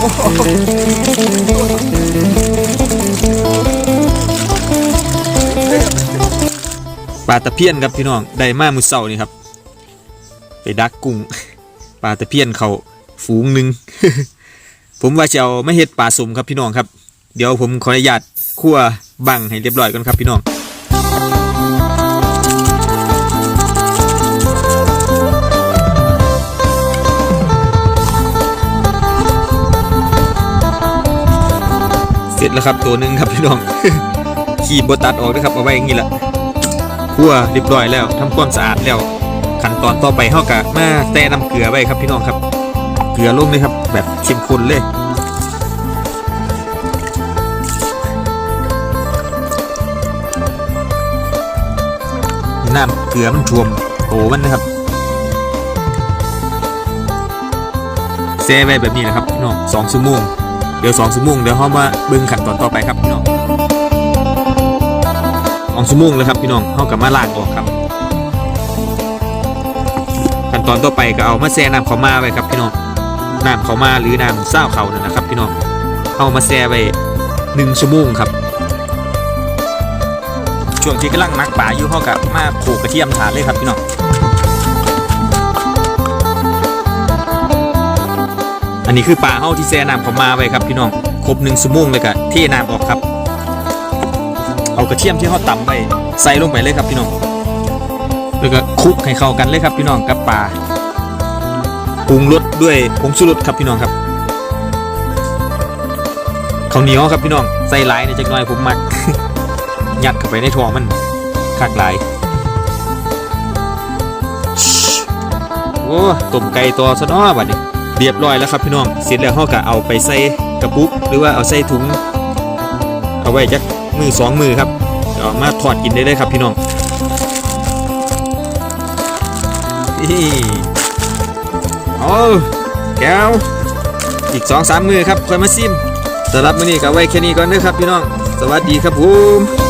ปลาตะเพียนครับพี่น้องได้มามือเสานี่ครับ ไปดักกุ้งปลาตะเพียนเขาฝูงหนึ่งผมว่าจะเอาไม่เห็ดปลาสมครับพี่น้องครับ เดี๋ยวผมขออนุญาตคั่วบังให้เรียบร้อยก่อนครับพี่น้อง เสร็จแล้วครับตัวหนึ่งครับพี่น้อง ขีบบตัดออกนะครับเอาไว้อย่างนี้แหละคั่วเรียบร้อยแล้วทำความสะอาดแล้ว ขั้นตอนต่อไปเฮากะมาแต้น้ำเกลือไว้ครับพี่น้องครับ เกลือลงเลยครับ แบบเข้มข้นเลยน้ำเกลือมันท่วมโอ้มันนะครับแช่ไว้แบบนี้นะครับพี่น้องสองชั่วโมง เดี๋ยวสองชั่งเดี๋ยวเขามาเบิ่งขั้นตอนต่อไปครับพี่น้องสองชั่งแล้วครับพี่น้องเขากับมาลางออกครับขั้นตอนต่อไปก็เอามาแช่น้ำเขามาไว้ครับพี่น้องน้ำเขามาหรือน้ำเศร้าเขานั่นนะครับ พี่น้องเอามาแช่ไว้หนึ่งชั่วโมงครับช่วงที่กำลังมักป่าอยู่เขากับมาโขกกระเทียมถาดเลยครับพี่น้อง อันนี้คือป่าเฮาที่แช่น้ำเขามาไว้ครับพี่น้องครบหนึ่งชั่วงเลยก็เทน้ำออกครับ เอากระเทียมที่เฮาตำไปใส่ลงไปเลยครับพี่น้องแล้วก็คลุกให้เข้ากันเลยครับพี่น้องกับปลาปรุงรสด้วยผงชูรสครับพี่น้องครับข้าวเหนียวครับพี่น้องใส่หลายในจักหน่อยผมมักยัดเข้าไปในท้องมันคักหลายโอ้ต้มไก่ตัวซะเนาะบัดนี้ เรียบร้อยแล้วครับพี่น้อง เสร็จแล้วเราก็เอาไปใส่กระปุกหรือว่าเอาใส่ถุง เอาไว้จักมือสองมือครับเอามาทอดกินได้เลยครับพี่น้องนี่โอ้แก้วอีกสองสามมือครับค่อยมาซิมสำหรับมื้อนี้ก็ไว้แค่นี้ก่อนเด้อครับพี่น้อง สวัสดีครับผม